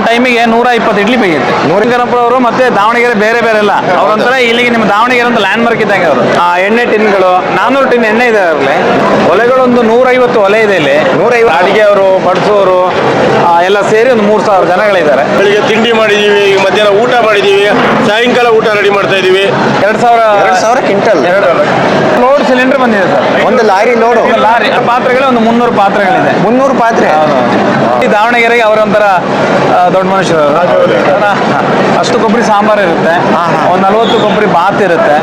ಒಂದ್ ಟೈಮಿಗೆ ನೂರ ಇಪ್ಪತ್ತು ಇಡ್ಲಿ ಬೇಯುತ್ತೆ. ನೂರಿಂಗನಪುರ ಅವರು ಮತ್ತೆ ದಾವಣಗೆರೆ ಬೇರೆ ಬೇರೆ ಅಲ್ಲ ಅವ್ರಂತರ ಇಲ್ಲಿಗೆ ನಿಮ್ಮ ದಾವಣಗೆರೆ ಅಂತ ಲ್ಯಾಂಡ್ ಮಾರ್ಕ್ ಇದ್ದಂಗೆ ಅವರು. ಆ ಎಣ್ಣೆ ಟಿನ್ಗಳು ನಾನ್ನೂರು ಟಿನ್ ಎಣ್ಣೆ ಇದೆ ಅವ್ರಲ್ಲಿ. ಒಲೆಗಳೊಂದು ನೂರೈವತ್ತು ಒಲೆ ಇದೆ ಇಲ್ಲಿ. ನೂರೈವತ್ತು? ಅಡಿಗೆ ಅವರು ಬಡಿಸೋರು ಎಲ್ಲ ಸೇರಿ ಒಂದು ಮೂರು ಸಾವಿರ ಜನಗಳಿದ್ದಾರೆ. ಬೆಳಿಗ್ಗೆ ತಿಂಡಿ ಮಾಡಿದೀವಿ ಈಗ ಮಧ್ಯಾಹ್ನ ಊಟ ಮಾಡಿದೀವಿ ಸಾಯಂಕಾಲ ಊಟ ರೆಡಿ ಮಾಡ್ತಾ ಇದೀವಿ. ಎರಡ್ ಸಾವಿರ ಎರಡು ಸಾವಿರ ಕ್ವಿಂಟಲ್. ಲೋಡ್ ಸಿಲಿಂಡರ್ ಬಂದಿದೆ ಸರ್. ಒಂದು ಲಾರಿ ನೋಡು. ಲಾರಿ ಪಾತ್ರೆಗಳೇ ಒಂದು ಮುನ್ನೂರು ಪಾತ್ರೆಗಳಿದೆ. ಮುನ್ನೂರು ಪಾತ್ರೆ. ಈ ದಾವಣಗೆರೆಗೆ ಅವರೊಂಥರ ದೊಡ್ಡ ಮನುಷ್ಯರು. ಅಷ್ಟು ಕೊಬ್ಬರಿ ಸಾಂಬಾರು ಇರುತ್ತೆ. ಒಂದು ನಲ್ವತ್ತು ಕೊಬ್ಬರಿ ಬಾತ್ ಇರುತ್ತೆ.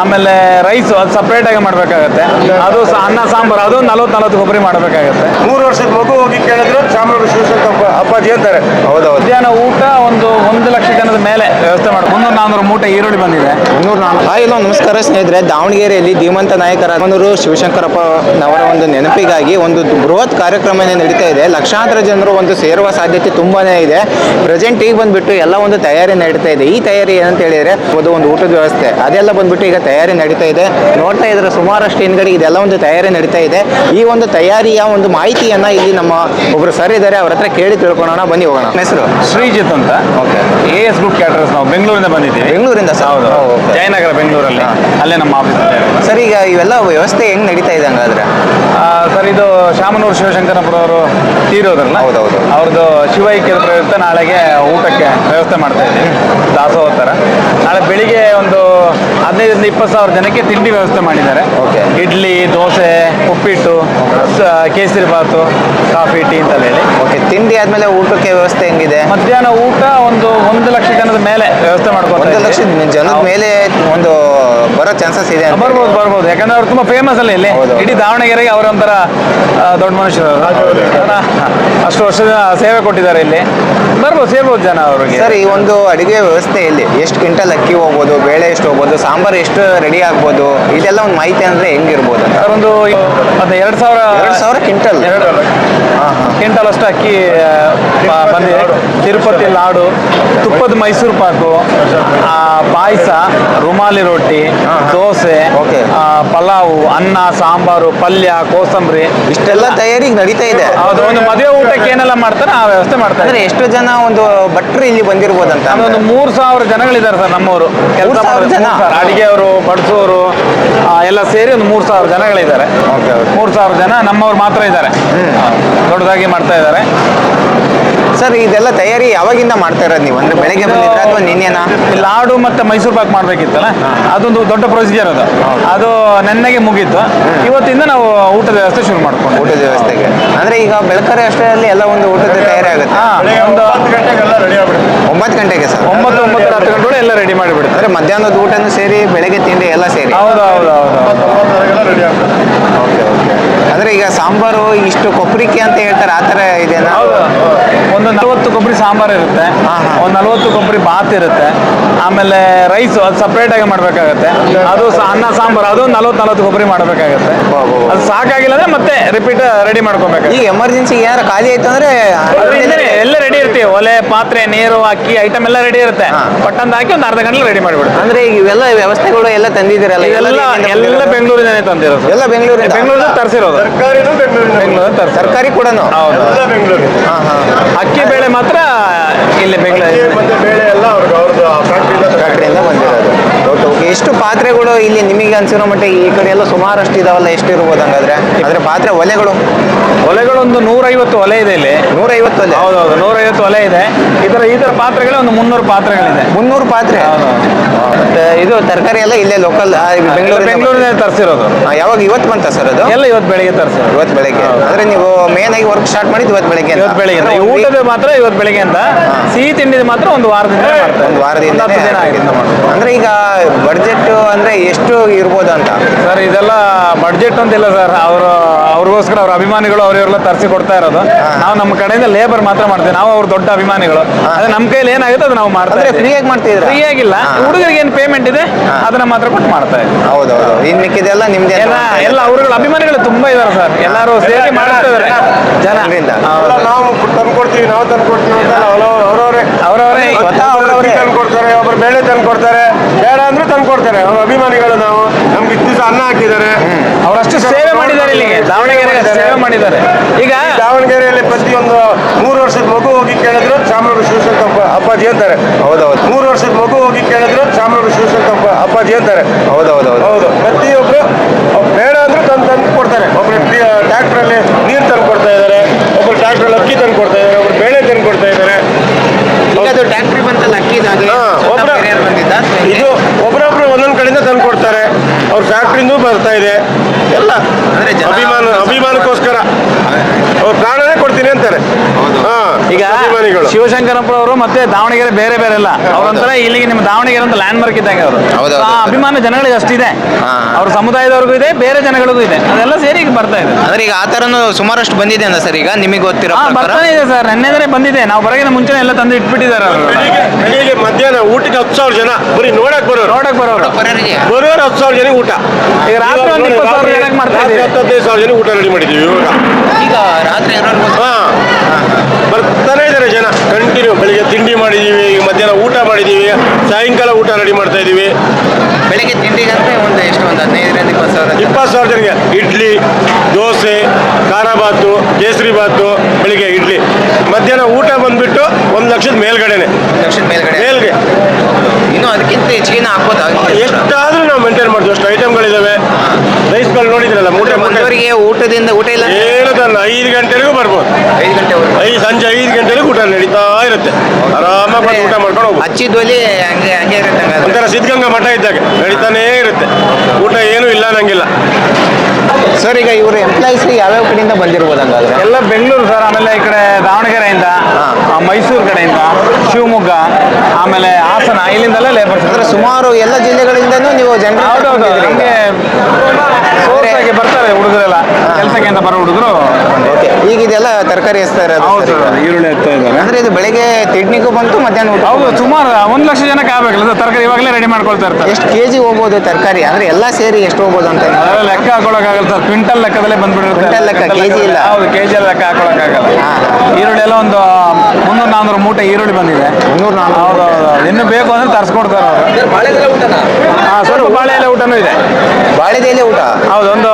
ಆಮೇಲೆ ರೈಸ್ ಅದು ಸಪ್ರೇಟ್ ಆಗಿ ಮಾಡ್ಬೇಕಾಗತ್ತೆ. ಅದು ಅನ್ನ ಸಾಂಬಾರು ಅದು ನಲ್ವತ್ತು ನಲ್ವತ್ತು ಕೊಬ್ಬರಿ ಮಾಡಬೇಕಾಗತ್ತೆ. ಮೂರು ವರ್ಷದ ಮಗು ಹೋಗಿ ಕೇಳಿದ್ರು ಚಾಮರಾಜ ಅಪ್ಪಾಜಿ ಅಂತಾರೆ. ಹೌದೌದು ಮಧ್ಯಾಹ್ನ ಊಟ ಒಂದು ಒಂದು ಲಕ್ಷ ಜನದ ಮೇಲೆ ವ್ಯವಸ್ಥೆ ಮಾಡಿ. ಮುನ್ನೂರು ನಾನ್ನೂರು ಮೂಟೆ ಈರುಳ್ಳಿ ಬಂದಿದೆ. ಮುನ್ನೂರು ನಾನು ಹಾಯ್ ಹಲೋ ನಮಸ್ಕಾರ ಸ್ನೇಹಿತರೆ. ದಾವಣಗೆರೆಯಲ್ಲಿ ಧೀಮಂತ ನಾಯಕರ ರಾಮನೂರು ಶಿವಶಂಕರಪ್ಪನವರ ಒಂದು ನೆನಪಿಗಾಗಿ ಒಂದು ಬೃಹತ್ ಕಾರ್ಯಕ್ರಮ ನಡೀತಾ ಇದೆ. ಲಕ್ಷಾಂತರ ಜನರು ಒಂದು ಸೇರುವ ಸಾಧ್ಯತೆ ತುಂಬಾನೇ ಇದೆ. ಪ್ರೆಸೆಂಟ್ ಈಗ ಬಂದ್ಬಿಟ್ಟು ಎಲ್ಲ ಒಂದು ತಯಾರಿ ನಡೀತಾ ಇದೆ. ಈ ತಯಾರಿ ಏನಂತ ಹೇಳಿದ್ರೆ ಅದು ಒಂದು ಊಟದ ವ್ಯವಸ್ಥೆ. ಅದೆಲ್ಲ ಬಂದ್ಬಿಟ್ಟು ಈಗ ತಯಾರಿ ನಡೀತಾ ಇದೆ. ನೋಡ್ತಾ ಇದ್ರೆ ಸುಮಾರಷ್ಟು ಹಿಂದ್ಗಡೆ ಇದೆಲ್ಲ ಒಂದು ತಯಾರಿ ನಡೀತಾ ಇದೆ. ಈ ಒಂದು ತಯಾರಿಯ ಒಂದು ಮಾಹಿತಿಯನ್ನ ಇಲ್ಲಿ ನಮ್ಮ ಒಬ್ರು ಸರ್ ಇದ್ದಾರೆ. ಅವ್ರ ಹತ್ರ ಕೇಳಿ ತಿಳ್ಕೊಳ್ಳೋಣ. ಬನ್ನಿ ಹೋಗೋಣ. ಹೆಸರು ಶ್ರೀಜಿತ್ ಅಂತ. Okay A S group caterers ನಾವು ಬೆಂಗಳೂರಿಂದ ಬಂದಿದ್ದೀವಿ. ಬೆಂಗಳೂರಿಂದ ಹೌದು. ಜಯನಗರ ಬೆಂಗಳೂರಲ್ಲಿ. ಅಲ್ಲೇ ನಮ್ಮ ಆಫೀಸ್ ಸರ್ ಈಗ ಇವೆಲ್ಲ ವ್ಯವಸ್ಥೆ ಹೆಂಗ್ ನಡೀತಾ ಇದೆ ಹಂಗಾದ್ರೆ? ಸರ್ ಇದು ಶಾಮನೂರು ಶಿವಶಂಕರಪುರ ಅವರು ತೀರೋದ್ರಲ್ಲ ಹೌದೌದು. ಅವ್ರದ್ದು ಶಿವೈಕ್ಯದ ಪ್ರಯುಕ್ತ ನಾಳೆಗೆ ಊಟಕ್ಕೆ ವ್ಯವಸ್ಥೆ ಮಾಡ್ತಾ ಇದ್ದೀವಿ ದಾಸೋಹ ಥರ. ನಾಳೆ ಬೆಳಿಗ್ಗೆ ಒಂದು ಹದಿನೈದರಿಂದ ಇಪ್ಪತ್ತು ಸಾವಿರ ಜನಕ್ಕೆ ತಿಂಡಿ ವ್ಯವಸ್ಥೆ ಮಾಡಿದ್ದಾರೆ. ಓಕೆ. ಇಡ್ಲಿ ದೋಸೆ ಉಪ್ಪಿಟ್ಟು ಕೇಸರಿ ಬಾತು ಕಾಫಿ ಟೀ ಅಂತ ಹೇಳಿ. ಓಕೆ ತಿಂಡಿ ಆದ್ಮೇಲೆ ಊಟಕ್ಕೆ ವ್ಯವಸ್ಥೆ ಹೆಂಗಿದೆ? ಮಧ್ಯಾಹ್ನ ಊಟ ಒಂದು ಒಂದು ಲಕ್ಷ ಜನದ ಮೇಲೆ ವ್ಯವಸ್ಥೆ ಮಾಡ್ಕೊಂಡು ಒಂದು ಲಕ್ಷ. ಜನದ ಮೇಲೆ ಒಂದು ಬರೋ ಚಾನ್ಸಸ್ ಇದೆ ಅಂತ ಬರ್ಬೋದು ಬರ್ಬೋದು. ಯಾಕಂದ್ರೆ ಅವ್ರು ತುಂಬಾ ಫೇಮಸ್ ಅಲ್ಲ ಇಲ್ಲಿ. ಹೌದು. ಇಡೀ ದಾವಣಗೆರೆಗೆ ಅವರೊಂಥರ ದೊಡ್ಡ ಮನುಷ್ಯರು. ಅಷ್ಟು ವರ್ಷದ ಸೇವೆ ಕೊಟ್ಟಿದ್ದಾರೆ ಇಲ್ಲಿ. ಬರ್ಬೋದು ಸೇರ್ಬೋದು ಜನ ಅವ್ರಿಗೆ. ಸರ್ ಈ ಒಂದು ಅಡಿಗೆ ವ್ಯವಸ್ಥೆಯಲ್ಲಿ ಎಷ್ಟು ಕ್ವಿಂಟಲ್ ಅಕ್ಕಿ ಹೋಗ್ಬೋದು ಬೇಳೆ ಎಷ್ಟು ಹೋಗ್ಬೋದು ಸಾಂಬಾರ್ ಎಷ್ಟು ರೆಡಿ ಆಗ್ಬೋದು ಇದೆಲ್ಲ ಒಂದು ಮಾಹಿತಿ ಅಂದ್ರೆ ಹೆಂಗಿರ್ಬೋದು ಅಂತ. ಸರ್ ಒಂದು ಮತ್ತೆ ಎರಡು ಸಾವಿರ ಎರಡು ಸಾವಿರ ಕ್ವಿಂಟಲ್. ಎರಡು ಕ್ವಿಂಟಲ್ ಅಷ್ಟು ಅಕ್ಕಿ ಆ, ಬಂದಿದೆ. ತಿರುಪತಿ ಲಾಡು ತುಪ್ಪದ ಮೈಸೂರು ಪಾಕು ಆ, ಪಾಯಸ ರುಮಾಲಿ ರೊಟ್ಟಿ ದೋಸೆ Okay. ಆ, ಪಲಾವು ಅನ್ನ ಸಾಂಬಾರು ಪಲ್ಯ ಕೋಸಂಬರಿ. ಇಷ್ಟೆಲ್ಲ ತಯಾರಿ ನಡೀತಾ ಇದೆ. ಹೌದು ಒಂದು ಮದುವೆ ಊಟಕ್ಕೆ ಏನೆಲ್ಲ ಮಾಡ್ತಾರೆ ಆ ವ್ಯವಸ್ಥೆ ಮಾಡ್ತಾರೆ ಅಂದ್ರೆ ಎಷ್ಟು ಜನ ಒಂದು ಭಟ್ರು ಇಲ್ಲಿ ಬಂದಿರ್ಬೋದಂತ. ಒಂದು ಮೂರು ಸಾವಿರ ಜನಗಳಿದ್ದಾರೆ ಸರ್ ನಮ್ಮವರು ಕೆಲಸ ಜನ? ಅಡಿಗೆಯವರು ಬಡಿಸೋರು ಎಲ್ಲ ಸೇರಿ ಒಂದು ಮೂರು ಸಾವಿರ ಜನಗಳಿದ್ದಾರೆ. ಮೂರು ಸಾವಿರ ಜನ ನಮ್ಮವ್ರು ಮಾತ್ರ ಇದ್ದಾರೆ. ದೊಡ್ಡದಾಗಿ ಮಾಡ್ತಾ ಇದ್ದಾರೆ. ಸರ್ ಇದೆಲ್ಲ ತಯಾರಿ ಯಾವಾಗಿಂದ ಮಾಡ್ತಾ ಇರೋದು ನೀವು? ಅಂದ್ರೆ ಬೆಳಗ್ಗೆ ಬಂದಿದ್ರ ಅಥವಾ ನಿನ್ನೆನಾ? ಲಾಡು ಮತ್ತೆ ಮೈಸೂರು ಪಾಕ್ ಮಾಡ್ಬೇಕಿತ್ತಲ್ಲ? ಅದೊಂದು ದೊಡ್ಡ ಪ್ರೊಸೀಜರ್ ಅದು. ಅದು ನೆನ್ನೆಗೆ ಮುಗೀತು. ಇವತ್ತಿಂದ ನಾವು ಊಟದ ವ್ಯವಸ್ಥೆ ಶುರು ಮಾಡ್ಕೊಂಡು ಊಟದ ವ್ಯವಸ್ಥೆಗೆ. ಅಂದ್ರೆ ಈಗ ಬೆಳಕರೆ ಅಷ್ಟರಲ್ಲಿ ಎಲ್ಲ ಒಂದು ಊಟದ ತಯಾರಿ ಆಗುತ್ತೆ ಒಂದು ಒಂಬತ್ತು ಗಂಟೆಗೆಲ್ಲ ರೆಡಿ ಆಗ್ಬಿಡುತ್ತೆ. ಒಂಬತ್ತು ಗಂಟೆಗೆ ಸರ್. ಒಂಬತ್ತು ಒಂಬತ್ತು ಹತ್ತು ಗಂಟೆ ಎಲ್ಲ ರೆಡಿ ಮಾಡಿಬಿಡುತ್ತೆ. ಅಂದ್ರೆ ಮಧ್ಯಾಹ್ನದ ಊಟನೂ ಸೇರಿ ಬೆಳಗ್ಗೆ ತಿಂಡಿ ಎಲ್ಲ ಸೇರಿ. ಹೌದು ಹೌದು ಹೌದು ಒಂಬತ್ತುವರೆಗೆಲ್ಲ ರೆಡಿ ಆಗ್ಬಿಡುತ್ತೆ. Okay okay. ಅಂದ್ರೆ ಈಗ ಸಾಂಬಾರು ಇಷ್ಟು ಕೊಬ್ಬರಿಕೆ ಅಂತ ಹೇಳ್ತಾರೆ ಆ ಥರ ಇದೆಯಾ ಹೌದು ಒಂದು ನಲವತ್ತು ಕೊಬ್ಬರಿ ಸಾಂಬಾರು ಇರುತ್ತೆ. ಒಂದ್ ನಲವತ್ತು ಕೊಬ್ಬರಿ ಬಾತ್ ಇರುತ್ತೆ. ಆಮೇಲೆ ರೈಸ್ ಅದು ಸಪ್ರೇಟ್ ಆಗಿ ಮಾಡ್ಬೇಕಾಗತ್ತೆ. ಅದು ಅನ್ನ ಸಾಂಬಾರು ಅದು ನಲವತ್ತು ನಲವತ್ತು ಕೊಬ್ಬರಿ ಮಾಡಬೇಕಾಗತ್ತೆ. ಅದು ಸಾಕಾಗಿಲ್ಲ ಅಂದ್ರೆ ಮತ್ತೆ ರಿಪೀಟ್ ರೆಡಿ ಮಾಡ್ಕೋಬೇಕು ಈಗ ಎಮರ್ಜೆನ್ಸಿ ಏನಾರ ಖಾಲಿ ಆಯ್ತು ಅಂದ್ರೆ ಎಲ್ಲ ರೆಡಿ ಇರ್ತೀವಿ. ಒಲೆ ಪಾತ್ರೆ ನೀರು ಅಕ್ಕಿ ಐಟಮ್ ಎಲ್ಲ ರೆಡಿ ಇರುತ್ತೆ. ಪಟ್ಟಂದ ಪಟ್ಟಂತ ಹಾಕಿ ಒಂದು ಅರ್ಧ ಗಂಟೆ ರೆಡಿ ಮಾಡಿಬಿಡ್ತೀವಿ ಅಂದ್ರೆ ಈಗ ಇವೆಲ್ಲ ವ್ಯವಸ್ಥೆಗಳು ಎಲ್ಲ ತಂದಿದ್ದೀರಲ್ಲ ಎಲ್ಲ ಬೆಂಗಳೂರಿನ ಎಲ್ಲ? ತಂದಿರೋದು. ಎಲ್ಲ ಬೆಂಗಳೂರಿಂದ? ಬೆಂಗಳೂರಿಂದ ತರಿಸಿರೋದು. ತರಕಾರಿನೂ ಬೆಂಗಳೂರಿನ ಬೆಂಗಳೂರಿಂದ ತರಿಸಿರೋದು. ತರಕಾರಿ ಕೂಡ ಹೌದು. ಎಲ್ಲ ಬೆಂಗಳೂರು ಹಾ ಹಾ ಅಕ್ಕಿ ಬೇಳೆ ಮಾತ್ರ ಇಲ್ಲಿ ಬೆಂಗಳೂರು ಬೇಳೆ ಎಲ್ಲ ಅವ್ರಿಗೆ ಅವ್ರದ್ದು ಫ್ಯಾಕ್ಟ್ರಿಯಿಂದ ಬಂದಿರೋದು. ಎಷ್ಟು ಪಾತ್ರೆಗಳು ಇಲ್ಲಿ ನಿಮಗೆ ಅನ್ಸಿರೋ ಮಟ್ಟಿಗೆ ಈ ಕಡೆ ಎಲ್ಲ ಸುಮಾರಷ್ಟು ಇದಾವಲ್ಲ ಎಷ್ಟು ಇರ್ಬೋದು ಹಂಗಾದ್ರೆ? ಅದ್ರ ಪಾತ್ರೆ ಒಲೆಗಳು. ಒಲೆಗಳೊಂದು ನೂರೈವತ್ತು ಒಲೆ ಇದೆ ಇಲ್ಲಿ. ನೂರೈವತ್ತು ಒಲೆ. ಹೌದೌದು ನೂರೈವತ್ತು ಒಲೆ ಇದೆ. ಈ ತರ ಈ ಥರ ಪಾತ್ರೆಗಳೇ ಒಂದು ಮುನ್ನೂರು ಪಾತ್ರೆಗಳಿದೆ. ಮುನ್ನೂರು ಪಾತ್ರೆ? ಮತ್ತೆ ಇದು ತರಕಾರಿ ಎಲ್ಲ ಇಲ್ಲೇ ಲೋಕಲ್ ಬೆಂಗಳೂರು ಬೆಂಗಳೂರಿನ ತರಿಸಿರೋದು. ಯಾವಾಗ? ಇವತ್ತು ಬಂತ ಸರ್ ಅದು? ಎಲ್ಲ ಇವತ್ತು ಬೆಳಿಗ್ಗೆ ತರಿಸಿರೋದು. ಇವತ್ತು ಬೆಳಗ್ಗೆ. ಅಂದ್ರೆ ನೀವು ಮೇನ್ ಆಗಿ ವರ್ಕ್ ಸ್ಟಾರ್ಟ್ ಮಾಡಿದ್ದು ಇವತ್ತು ಬೆಳಿಗ್ಗೆ? ಇವತ್ತು ಬೆಳಿಗ್ಗೆ ಈ ಊಟದ ಮಾತ್ರ ಇವತ್ತು ಬೆಳಿಗ್ಗೆ ಅಂತ. ಸಿಹಿ ತಿಂಡಿದ ಮಾತ್ರ ಒಂದು ವಾರದಿಂದ ಮಾಡ್ತಾರೆ ಒಂದು ವಾರದಿಂದ ಒಂದು ಹತ್ತು ದಿನ ಆಗಿದೆ. ಅಂದ್ರೆ ಈಗ ಬಡ್ಜೆಟ್ ಅಂದ್ರೆ ಎಷ್ಟು ಇರ್ಬೋದು ಅಂತ? ಸರ್ ಇದೆಲ್ಲ ಬಡ್ಜೆಟ್ ಅಂತಿಲ್ಲ ಸರ್. ಅವರು ಅವ್ರಿಗೋಸ್ಕರ ಅವ್ರ ಅಭಿಮಾನಿಗಳು ಅವ್ರಿವ್ರೆಲ್ಲ ತರಿಸಿ ಕೊಡ್ತಾ ಇರೋದು. ನಾವು ನಮ್ಮ ಕಡೆಯಿಂದ ಲೇಬರ್ ಮಾತ್ರ ಮಾಡ್ತೀವಿ. ನಾವು ಅವ್ರ ದೊಡ್ಡ ಅಭಿಮಾನಿಗಳು. ಅದೇ ನಮ್ಮ ಕೈಲಿ ಏನಾಗುತ್ತೆ ಅದು ನಾವು ಮಾಡ್ತಾ ಅಂದ್ರೆ ಇದ್ದೀವಿ. ಫ್ರೀ ಆಗಿ ಮಾಡ್ತೀವಿ ಫ್ರೀ ಆಗಿಲ್ಲ. ಹುಡುಗರಿಗೆ ಏನು ಪೇಮೆಂಟ್ ಇದೆ ಅದನ್ನ ಮಾತ್ರ ಕೊಟ್ಟು ಮಾಡ್ತಾ ಇದ್ದೀವಿ. ಹೌದೌದು. ಮಿಕ್ಕಿದೆಲ್ಲ ನಿಮ್ದೇ ಎಲ್ಲ ಎಲ್ಲ ಅವ್ರುಗಳ ಅಭಿಮಾನಿಗಳು ತುಂಬಾ ಇದಾರೆ ಸರ್. ಎಲ್ಲರೂ ಸೇರಿ ಮಾಡ್ತಾ ಇದಾರೆ. ಜನ. ನಾವು ತಂದು ಕೊಡ್ತೀವಿ ನಾವು ತಂದು ಕೊಡ್ತೀವಿ ಅಂತ ಅವರವರೇ ಅವರವರೇ. ತಂದು ಕೊಡ್ತಾರೆ ಒಬ್ಬರು ಬೇಳೆ ತಂದು ಕೊಡ್ತಾರೆ. ಕೊಡ್ತಾರೆ ಅವ್ರ ಅಭಿಮಾನಿಗಳು ನಾವು ನಮ್ಗೆ ಇಷ್ಟು ದಿವಸ ಅನ್ನ ಹಾಕಿದ್ದಾರೆ. ಅವರಷ್ಟು ಸೇವೆ ಮಾಡಿದ್ದಾರೆ ಇಲ್ಲಿಗೆ. ದಾವಣಗೆರೆ ಸೇವೆ ಮಾಡಿದ್ದಾರೆ. ಈಗ ದಾವಣಗೆರೆಯಲ್ಲಿ ಪ್ರತಿಯೊಂದು ಮೂರು ವರ್ಷದ ಮಗು ಹೋಗಿ ಕೇಳಿದ್ರು ಚಾಮರಾಜ ಅಪ್ಪಾಜಿ ಅಂತಾರೆ. ಹೌದೌದು. ಮೂರು ವರ್ಷದ ಮಗು ಹೋಗಿ ಕೇಳಿದ್ರು ಚಾಮರಾಜ ಶಿವಶಂಕರ ಅಪ್ಪಾಜಿ ಅಂತಾರೆ. ಹೌದೌದು ಹೌದು ಹೌದು. ಪ್ರತಿಯೊಬ್ರು ಅವ್ರು ಬೇಡ ಅಂದ್ರೆ ತಂದು ತಂದು ಕೊಡ್ತಾರೆ ಒಬ್ರು ಟ್ರ್ಯಾಕ್ಟ್ರಲ್ಲಿ ನೀರು ತಂದು ಕೊಡ್ತಾ ಇದ್ದಾರೆ ಒಬ್ರು ಟ್ರ್ಯಾಕ್ಟ್ರಲ್ಲಿ ಅಕ್ಕಿ ತಂದು ಕೊಡ್ತಾ ಇದ್ದಾರೆ ಒಬ್ರು ಬೇಳೆ ತಂದು ಕೊಡ್ತಾ ಇದ್ದಾರೆ ಈಗ ಅದು ಟ್ಯಾಕ್ಟ್ರಿ ಬಂತಲ್ಲ ಅಕ್ಕಿ ಇದಾಗೆ ಹಾ, ಒಬ್ರ ಬಂದಿದ್ದ ಇದು ಒಬ್ರೊಬ್ರು ಒಂದೊಂದ್ ಕಡೆಯಿಂದ ತಂದು ಕೊಡ್ತಾರೆ ಅವ್ರ ಫ್ಯಾಕ್ಟ್ರಿಯಿಂದ ಬರ್ತಾ ಇದೆ ಎಲ್ಲ ಅಂದ್ರೆ ಜನ- ಅಭಿಮಾನ ಅಭಿಮಾನಕ್ಕೋಸ್ಕರ ಅವ್ರ ಪ್ರಾಣನೇ ಕೊಡ್ತೀನಿ ಅಂತಾರೆ ಹೌದು. ಹಾ ಈಗ ಅಭಿಮಾನಿಗಳು ಶಿವಶಂಕರಪ್ಪ ಅವರು ಮತ್ತೆ ದಾವಣಗೆರೆ ಬೇರೆ ಬೇರೆ ಇಲ್ಲ ಅವ್ರಂತರ ಇಲ್ಲಿಗೆ ನಿಮ್ಮ ದಾವಣಗೆರೆ ಅಂತ ಲ್ಯಾಂಡ್ ಮಾರ್ಕ್ ಇದ್ದಂಗೆ ಅವರು. ಆ ಅಭಿಮಾನ ಜನಗಳಿಗೆ ಅಷ್ಟಿದೆ. ಅವ್ರ ಸಮುದಾಯದವ್ರಿಗೂ ಇದೆ ಬೇರೆ ಜನಗಳಿಗೂ ಇದೆ. ಅದೆಲ್ಲ ಸೇರಿ ಈಗ ಬರ್ತಾ ಇದೆ. ಅಂದ್ರೆ ಈಗ ಆತರ ಥರನೂ ಸುಮಾರಷ್ಟು ಬಂದಿದೆ ಅಂತ ಸರ್ ಈಗ? ನಿಮಗೆ ಗೊತ್ತಿರೋ ಹಾ ಪ್ರಕಾರ? ಬರ್ತಾನೆ ಇದೆ ಸರ್. ನೆನ್ನೆದ್ರೆ ಬಂದಿದೆ. ನಾವು ಬರಗಿನ ಮುಂಚೆನೆ ಎಲ್ಲ ತಂದು ಇಟ್ಬಿಟ್ಟಿದ್ದಾರೆ ಅವರು. ಬೆಳಿಗ್ಗೆ ಬೆಳಿಗ್ಗೆ ಮಧ್ಯಾಹ್ನ ಊಟಕ್ಕೆ ಹತ್ತು ಸಾವಿರ ಜನ. ಬರೀ ನೋಡಕ್ ಬರೋರು. ನೋಡಕ್ ಬರೋರು. ಬರೋರು ಹತ್ತು ಸಾವಿರ ಜನ ಊಟ. ಈಗ ರಾತ್ರಿ ಒಂದು ಇಪ್ಪತ್ತು ಸಾವಿರ ಜನಕ್ಕೆ ಮಾಡ್ತಾ ರಾತ್ರಿ ಇದೀವಿ. ಹತ್ತು ಹದಿನೈದು ಸಾವಿರ ಜನ ಊಟ ರೆಡಿ ಮಾಡಿದ್ದೀವಿ ಇವಾಗ. ಈಗ ರಾತ್ರಿ ಹಾ. ಬರ್ತಾನೆ ಇದ್ದಾರೆ ಜನ ಕಂಟಿನ್ಯೂ ಬೆಳಿಗ್ಗೆ ತಿಂಡಿ ಮಾಡಿದ್ದೀವಿ ಈಗ ಮಧ್ಯಾಹ್ನ ಊಟ ಮಾಡಿದ್ದೀವಿ ಸಾಯಂಕಾಲ ಊಟ ರೆಡಿ ಮಾಡ್ತಾ ಇದೀವಿ ಬೆಳಿಗ್ಗೆ ತಿಂಡಿಗಂದ್ರೆ ಒಂದು ಎಷ್ಟು ಒಂದು ಹದಿನೈದರಿಂದ ಇಪ್ಪತ್ತು ಸಾವಿರ ಇಪ್ಪತ್ತು ಸಾವಿರ ಜನಕ್ಕೆ ಇಡ್ಲಿ ದೋಸೆ ಖಾರ ಬಾತು ಕೇಸರಿ ಬಾತು ಬೆಳಿಗ್ಗೆ ಇಡ್ಲಿ. ಮಧ್ಯಾಹ್ನ ಊಟ ಬಂದ್ಬಿಟ್ಟು ಒಂದು ಲಕ್ಷದ ಮೇಲ್ಗಡೆನೆ. ಲಕ್ಷದ ಮೇಲ್ಗಡೆ. ಮೇಲ್ಗೆ. ಇನ್ನು ಅದಕ್ಕಿಂತ ಹೆಚ್ಚಿಗೆ ಹಾಕ್ಬೋದು ಎಷ್ಟಾದರೂ ನಾವು ಮೇಂಟೈನ್ ಮಾಡ್ತೀವಿ. ಅಷ್ಟು ಐಟಮ್ಗಳಿದ್ದಾವೆ ರೈಸ್ಗಳು ನೋಡಿದ್ರಲ್ಲ ಮೂಟೆ ಊಟದಿಂದ ಊಟ ಇಲ್ಲ ಏನು ಐದು ಗಂಟೆಗೂ ಐದು ಗಂಟೆವರೆಗೂ ಐದು ಸಂಜೆ ಐದು ಗಂಟೆಲಿ ಊಟ ನಡೀತಾ ಇರುತ್ತೆ. ಆರಾಮಾಗಿ ಊಟ ಮಾಡ್ಕೊಂಡು ಹೋಗ್ಬೋದು. ಹಚ್ಚಿದ್ವಲ್ಲಿ ಹಂಗೆ ಹಂಗೆ ಇರುತ್ತೆ ಹಂಗಾದ್ರೆ. ಒಂಥರ ಸಿದ್ಧಗಂಗಾ ಮಠ ಇದ್ದಾಗ ನಡೀತಾನೇ ಇರುತ್ತೆ. ಊಟ ಏನೂ ಇಲ್ಲ ನಂಗಿಲ್ಲ. ಸರ್ ಈಗ ಇವರು ಎಂಪ್ಲಾಯೀಸ್ ಯಾವ್ಯಾವ ಕಡೆಯಿಂದ ಬಂದಿರ್ಬೋದು ಹಂಗಾದ್ರೆ? ಎಲ್ಲ ಬೆಂಗಳೂರು ಸರ್ ಆಮೇಲೆ ಈ ಕಡೆ ದಾವಣಗೆರೆಯಿಂದ ಆ, ಮೈಸೂರು ಕಡೆಯಿಂದ ಶಿವಮೊಗ್ಗ ಆಮೇಲೆ ಹಾಸನ ಇಲ್ಲಿಂದೆಲ್ಲ ಲೇಬರ್ಸ್ ಅಂದ್ರೆ ಸುಮಾರು ಎಲ್ಲ ಜಿಲ್ಲೆಗಳಿಂದನೂ ನೀವು ಹೌದೌದು ಸೋರ್ಸ್ ಆಗಿ ಬರ್ತಾರೆ ಹುಡುಗರೆಲ್ಲ. ಕೆಲಸಕ್ಕೆ ಅಂತ ಬರೋ ಹುಡುಗರು. ಓಕೆ ಈಗ ಇದೆಲ್ಲ ತರಕಾರಿ ಎಸ್ತಾ ಇರೋದು ಹೌದು ಸರ್ ಈಗ? ಈರುಳ್ಳಿ ಇದ್ದಾರೆ. ಅಂದ್ರೆ ಇದು ಬೆಳಿಗ್ಗೆ ತಿಂಡಿಗೂ ಬಂತು ಮಧ್ಯಾಹ್ನ ಊಟ ಹೌದು ಸುಮಾರು ಒಂದು ಲಕ್ಷ ಜನಕ್ಕೆ ಆಗ್ಬೇಕಲ್ಲ ಸರ್ ತರಕಾರಿ ಇವಾಗಲೇ ರೆಡಿ ಮಾಡ್ಕೊಳ್ತಾ ಇರ್ತಾರೆ. ಎಷ್ಟು ಕೆ ಜಿ ಹೋಗ್ಬೋದು ತರಕಾರಿ? ಅಂದ್ರೆ ಎಲ್ಲ ಸೇರಿ ಎಷ್ಟು ಹೋಗ್ಬೋದು ಅಂತ ಅದೆಲ್ಲ ಲೆಕ್ಕ ಹಾಕೊಳಕ್ಕಾಗಲ್ಲ ಸರ್ ಕ್ವಿಂಟಲ್ ಲೆಕ್ಕದಲ್ಲೇ ಬಂದ್ಬಿಡುತ್ತೆ. ಕ್ವಿಂಟಲ್ ಲೆಕ್ಕ, ಕೆ ಕೆಜಿ ಇಲ್ಲ. ಹೌದು ಕೆ ಜಿ ಲೆಕ್ಕ ಹಾಕೊಳಕ್ಕಾಗಲ್ಲ. ಈರುಳ್ಳಿ ಎಲ್ಲ ಒಂದು ಮುನ್ನೂರು ನಾನ್ನೂರು ಮೂಟೆ ಈರುಳ್ಳಿ ಬಂದಿದೆ. ಮುನ್ನೂರು ನಾನ್ನೂರು ಹೌದು ಹೌದು ಇನ್ನು ಬೇಕು ಅಂದ್ರೆ ತರ್ಸ್ಕೊಡ್ತಾರೆ ಅವರು. ಹಾಂ ಸ್ವಲ್ಪ ಬಾಳೆ ಎಲೆ ಊಟನೂ ಇದೆ. ಬಾಳೆದೆಲೆ ಊಟ? ಹೌದು ಒಂದು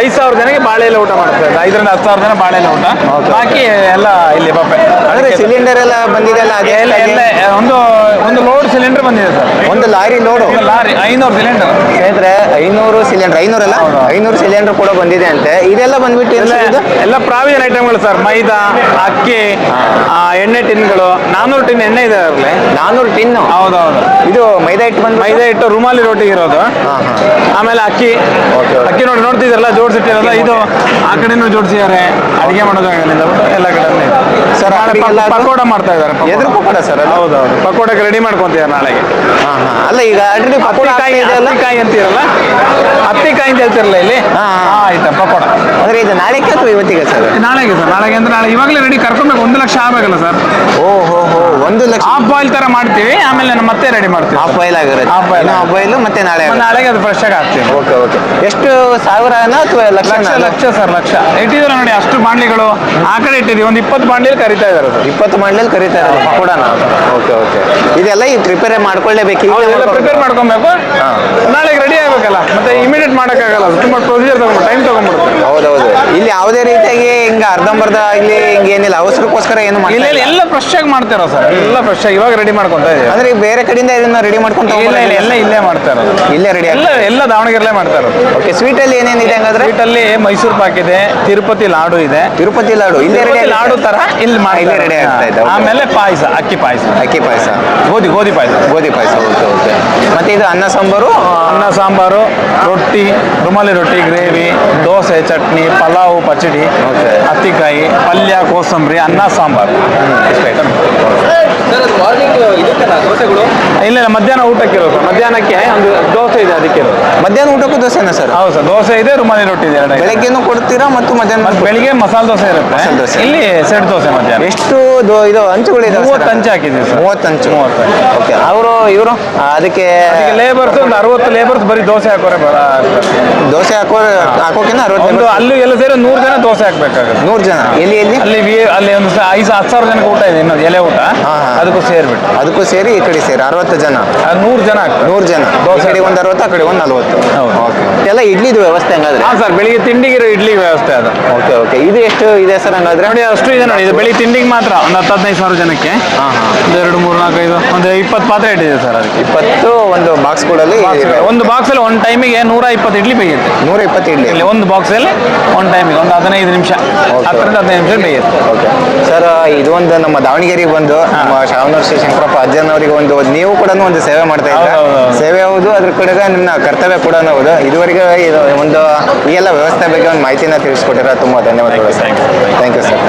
ಐದು ಸಾವಿರ ಜನಕ್ಕೆ ಬಾಳೆ ಎಲೆ ಊಟ ಮಾಡ್ತಾರೆ. ಐದರಿಂದ ಹತ್ತು ಸಾವಿರ ಜನ ಬಾಳೆ ಎಲೆ ಊಟ. ಬಾಕಿ ಎಲ್ಲ ಇಲ್ಲಿ ಪಾಪೆ ಅಂದ್ರೆ ಸಿಲಿಂಡರ್ ಎಲ್ಲ ಬಂದಿದೆ ಅಲ್ಲ ಅದೇ ಎಲ್ಲ ಎಲ್ಲ ಒಂದು ಒಂದು ಲೋಡ್ ಸಿಲಿಂಡರ್ ಬಂದಿದೆ ಸರ್. ಒಂದು ಲಾರಿ ಲೋಡು ಲಾರಿ ಐನೂರು ಸಿಲಿಂಡರ್ ಸ್ನೇಹಿತರೆ ಐನೂರು ಸಿಲಿಂಡರ್ ಐನೂರಲ್ಲ? ಅಲ್ಲ ಐನೂರು ಸಿಲಿಂಡರ್ ಕೂಡ ಬಂದಿದೆ ಅಂತೆ. ಇದೆಲ್ಲ ಬಂದ್ಬಿಟ್ಟು ಎಲ್ಲ ಎಲ್ಲ ಪ್ರಾವಿಷನ್ ಐಟಮ್ಗಳು ಸರ್ ಮೈದಾ ಅಕ್ಕಿ ಆ, ಎಣ್ಣೆ ಟಿನ್ಗಳು. ನಾನ್ನೂರು ಟಿನ್ ಎಣ್ಣೆ ಇದೆ ಅದರಲ್ಲಿ. ನಾನ್ನೂರು ಟಿನ್? ಹೌದೌದು. ಇದು ಮೈದಾ ಹಿಟ್ಟು ಬಂದು ಮೈದಾ ಹಿಟ್ಟು ರುಮಾಲಿ ರೋಟಿಗೆ ಇರೋದು. ಆಮೇಲೆ ಅಕ್ಕಿ. ಅಕ್ಕಿ ನೋಡಿ ನೋಡ್ತಿದ್ರಲ್ಲ ಜೋಡಿಸಿಟ್ಟಿರಲ್ಲ ಇದು ಆ ಕಡೆನೂ ಜೋಡಿಸಿದ್ದಾರೆ. ಅಡಿಗೆ ಮಾಡೋದಾಗಲಿಲ್ಲ ಎಲ್ಲ ಕಡೆ ಸರ್ ಪಕೋಡ ಮಾಡ್ತಾ ಇದ್ದಾರೆ ಎದ್ರ ಪಕೋಡ ಸರ್ ಹೌದೌದು. ಪಕೋಡಕ್ಕೆ ರೆಡಿ ಮಾಡ್ಕೊಂತಿದ್ದಾರೆ ನಾಳೆಗೆ? ಹಾ, ಹಾ. ಅಲ್ಲ ಈಗ ಆಲ್ರೆಡಿ ಪಕೋಡ ಕಾಯಿ ಇದೆ ಅಲ್ಲ ಹತ್ತಿಕಾಯಿ ಅಂತ ಹೇಳ್ತಿರಲ್ಲ ಇಲ್ಲಿ? ಹಾ, ಆಯ್ತಾ ಪಕೋಡ ಅಂದ್ರೆ ಇದು ನಾಳೆಗೆ ಅಥವಾ ಇವತ್ತಿಗೆ ಸರ್? ನಾಳೆಗೆ ಸರ್ ನಾಳೆಗೆ ಅಂದ್ರೆ ನಾಳೆ ಇವಾಗಲೇ ರೆಡಿ ಕರ್ಕೊಬೇಕು ಒಂದು ಲಕ್ಷ ಆಗಬೇಕಲ್ಲ ಸರ್. ಓ ಹೋ ಹೋ ಒಂದು ಲಕ್ಷ. ಹಾಫ್ ಬಾಯ್ಲ್ ತರ ಮಾಡ್ತೀವಿ ಆಮೇಲೆ ನಾನು ಮತ್ತೆ ರೆಡಿ ಮಾಡ್ತೀವಿ ಹಾಫ್ ಬಾಯ್ಲ್ ಆಗಿರುತ್ತೆ Half boil. ಹಾಫ್ ಬಾಯ್ಲ್ ಮತ್ತೆ ನಾಳೆ ನಾಳೆಗೆ ಅದು ಫ್ರೆಶ್ ಆಗಿ ಹಾಕ್ತೀವಿ. Okay okay. ಎಷ್ಟು ಸಾವಿರ ಅಥವಾ ಲಕ್ಷ ಲಕ್ಷ ಲಕ್ಷ ಸರ್ ಲಕ್ಷ. ಇಟ್ಟಿದ್ರೆ ನೋಡಿ ಅಷ್ಟು ಬಾಂಡ್ಲಿಗಳು ಆ ಕಡೆ ಇಟ್ಟಿದ್ವಿ ಒಂದು ಇಪ್ಪತ್ತು ಬಾಂಡ್ಲಿ ಕರಿತಾ ಇದಾರೆ ಸರ್. ಇಪ್ಪತ್ತು ಬಾಂಡ್ಲಿ ಕರೀತಾ ಇರೋದು ಪಕೋಡನ ಓಕೆ ಓಕೆ. ಇದೆಲ್ಲ ಈ ಪ್ರಿಪೇರ್ ಮಾಡ್ಕೊಳ್ಳೇಬೇಕು ಪ್ರಿಪೇರ್ ಮಾಡ್ಕೊಬೇಕು. ನಾಳೆಗೆ ರೆಡಿ ಆಗ್ಬೇಕಲ್ಲ ಮತ್ತೆ ಇಮಿಡಿಯೇಟ್ ಮಾಡೋಕ್ಕಾಗಲ್ಲ. ತುಂಬ ಪ್ರೊಸೀಜರ್ ತಗೊಂಡು ಟೈಮ್ ತಗೊಂಡ್ಬಿಡುತ್ತೆ. ಇಲ್ಲಿ ಯಾವುದೇ ರೀತಿಯಾಗಿ ಹಿಂಗ ಅರ್ಧಂಬರ್ಧ ಇಲ್ಲಿ ಹಿಂಗೆ ಏನಿಲ್ಲ. ಅವಸರಕ್ಕೋಸ್ಕರ ಏನು ಇಲ್ಲ ಎಲ್ಲ ಫ್ರೆಶ್ ಆಗಿ ಮಾಡ್ತಾರ ಸರ್? ಎಲ್ಲ ಫ್ರೆಶ್ ಆಗಿ ಇವಾಗ ರೆಡಿ ಮಾಡ್ಕೊಂತ ಇದೀವಿ ಅಂದ್ರೆ ಬೇರೆ ಕಡೆಯಿಂದ ಇದನ್ನ ರೆಡಿ ಮಾಡ್ಕೊಂಡು ಇಲ್ಲ ಇಲ್ಲ ಎಲ್ಲ ಇಲ್ಲೇ ಮಾಡ್ತಾ ಇರೋದು. ಇಲ್ಲೇ ರೆಡಿ ಎಲ್ಲ ಎಲ್ಲ ದಾವಣಗೆರೆಲ್ಲೇ ಮಾಡ್ತಾ ಇರೋದು. ಓಕೆ ಸ್ವೀಟ್ ಅಲ್ಲಿ ಏನೇನಿದೆ ಹಂಗಾದ್ರೆ? ಸ್ವೀಟಲ್ಲಿ ಮೈಸೂರು ಪಾಕ್ ಇದೆ ತಿರುಪತಿ ಲಾಡು ಇದೆ. ತಿರುಪತಿ ಲಾಡು ಇಲ್ಲೇ ರೆಡಿ ತಿರುಪತಿ ಲಾಡು ತರ ಇಲ್ಲಿ ಮಾಡಿ ಇಲ್ಲೇ ready ಆಗ್ತಾ ಇದೆ, okay. ಆಮೇಲೆ ಪಾಯಸ ಅಕ್ಕಿ ಪಾಯಸ. ಅಕ್ಕಿ ಪಾಯಸ. ಗೋಧಿ ಗೋಧಿ ಪಾಯಸ. ಗೋಧಿ ಪಾಯಸ ಓಕೆ ಓಕೆ ಮತ್ತೆ ಇದು ಅನ್ನ ಸಾಂಬಾರು? ಅನ್ನ ಸಾಂಬಾರು ರೊಟ್ಟಿ ರುಮಾಲಿ ರೊಟ್ಟಿ ಗ್ರೇವಿ ದೋಸೆ ಚಟ್ನಿ ಪಲಾವು ಪಚಡಿ. ಹತ್ತಿಕಾಯಿ ಪಲ್ಯ ಕೋಸಂಬರಿ ಅನ್ನ ಸಾಂಬಾರು. ಇಷ್ಟು ಐಟಮ್ ಇಲ್ಲ ಇಲ್ಲ ಮಧ್ಯಾಹ್ನ ಊಟಕ್ಕೆ ಇರೋದು. ಮಧ್ಯಾಹ್ನಕ್ಕೆ ಒಂದು ದೋಸೆ ಇದೆ ಅದಕ್ಕೆ ಇರೋದು. ಮಧ್ಯಾಹ್ನ ಊಟಕ್ಕೂ ದೋಸೆನಾ ಸರ್ ಹೌದು ಸರ್ ದೋಸೆ ಇದೆ ರುಮಾಲಿ ರೊಟ್ಟಿ ಇದೆ ಎರಡು ಬೆಳಗ್ಗೆನೂ ಕೊಡ್ತೀರಾ ಮತ್ತು ಮಧ್ಯಾಹ್ನ ಬೆಳಿಗ್ಗೆ ಮಸಾಲೆ ದೋಸೆ ಇರುತ್ತೆ. ದೋಸೆ. ಇಲ್ಲಿ ಸೆಟ್ ದೋಸೆ ಮಧ್ಯಾಹ್ನ. ಎಷ್ಟು ಇದು ಇದೆ ಮೂವತ್ತು ಹಂಚು ಹಾಕಿದ್ದೀವಿ ಸರ್ ಮೂವತ್ತು ಹಂಚು ಮೂವತ್ತು ಓಕೆ ಅವರು ಇವರು? ಅದಕ್ಕೆ ಲೇಬರ್ಸ್ ಒಂದು ಅರವತ್ತು ಲೇಬರ್ಸ್ ಬರೀ ದೋಸೆ ಹಾಕೋರೆ ಬರ ದೋಸೆ ಹಾಕೋ ಹಾಕೋಕಿನ ಒಂದು ಅರವತ್ತು ಅಲ್ಲಿ ಎಲ್ಲ ಸೇರಿ ನೂರು ಜನ ದೋಸೆ ಹಾಕ್ಬೇಕಾಗುತ್ತೆ. ನೂರು ಜನ? ಎಲ್ಲಿ ಎಲ್ಲಿ? ಅಲ್ಲಿ ವಿ ಅಲ್ಲಿ ಒಂದು ಸ- ಐದು ಹತ್ತು ಸಾವಿರ ಜನಕ್ಕೆ ಊಟ ಇದೆ ಇನ್ನೊಂದು ಎಲೆ ಊಟ. ಹಾ, ಹಾ. ಅದಕ್ಕೂ ಸೇರಿಬಿಟ್ಟು. ಅದಕ್ಕೂ ಸೇರಿ ಈ ಕಡೆ ಸೇರಿ ಅರವತ್ತು ಜನ. ನೂರು ಜನ ಆಗ್ತದೆ. ನೂರು ಜನ. ಈ ದೋಸೆ ಕಡೆ ಒಂದು ಅರವತ್ತು ಆ ಕಡೆ ಒಂದು ನಲ್ವತ್ತು. ಹೌದು. ಓಕೆ ಎಲ್ಲ ಇಡ್ಲಿದು ವ್ಯವಸ್ಥೆ ಹಂಗಾದ್ರೆ? ಹಾಂ ಸರ್ ಬೆಳಿಗ್ಗೆ ತಿಂಡಿಗಿರೋ ಇಡ್ಲಿ ವ್ಯವಸ್ಥೆ ಅದು. Okay okay. ಇದು ಎಷ್ಟು ಇದೆ ಸರ್ ಹಂಗಾದ್ರೆ? ನೋಡಿ ಅಷ್ಟು ಇದೆ ನೋಡಿ ಇದು ಬೆಳಿಗ್ಗೆ ತಿಂಡಿಗೆ ಮಾತ್ರ ಒಂದು ಹತ್ತು ಹದಿನೈದು ಸಾವಿರ ಜನಕ್ಕೆ. ಹಾಂ ಹಾಂ. ಒಂದು ಎರಡು ಮೂರು ನಾಲ್ಕು ಐದು ಒಂದು ಇಪ್ಪತ್ತು ಪಾತ್ರೆ ಇಟ್ಟಿದೆ ಸರ್ ಅದಕ್ಕೆ. ಇಪ್ಪತ್ತು ಒಂದು ಬಾಕ್ಸ್ಗಳಲ್ಲಿ ಒಂದು ಬಾಕ್ಸಲ್ಲಿ ಒಂದು ಟೈಮಿಗೆ ನೂರ ಇಪ್ಪತ್ತು ಇಡ್ಲಿ ಬೇಯುತ್ತೆ. ನೂರ ಇಪ್ಪತ್ತು ಇಡ್ಲಿ. ಇಲ್ಲಿ ಒಂದು ಬಾಕ್ಸಲ್ಲಿ ಒಂದು ಟೈಮಿಗೆ ಒಂದು ಹದಿನೈದು ನಿಮಿಷ. ಹತ್ತರಿಂದ ಹದಿನೈದು ನಿಮಿಷ ಬೇಯುತ್ತೆ. ಓಕೆ. ಸರ್ ಇದು ಒಂದು ನಮ್ಮ ದಾವಣಗೆರೆಗೆ ಬಂದು ನಮ್ಮ ಶಾವನೂರ್ ಶ್ರೀ ಶಂಕರಪ್ಪ ಅಜ್ಜನವರಿಗೆ ಒಂದು ನೀವು ಕೂಡ ಒಂದು ಸೇವೆ ಮಾಡ್ತಾ ಇದ್ದೀರಾ. ಸೇವೆ ಹೌದು ಅದ್ರ ಕಡೆಗೆ ನಿಮ್ಮ ಕರ್ತವ್ಯ ಕೂಡ ಹೌದು. ಇದುವರೆಗೆ ಇದು ಒಂದು ಈ ಎಲ್ಲ ವ್ಯವಸ್ಥೆ ಬಗ್ಗೆ ಒಂದು ಮಾಹಿತಿನ ತಿಳಿಸ್ಕೊಟ್ಟಿರೋ. ತುಂಬ ಧನ್ಯವಾದಗಳು ಸರ್. Thank you sir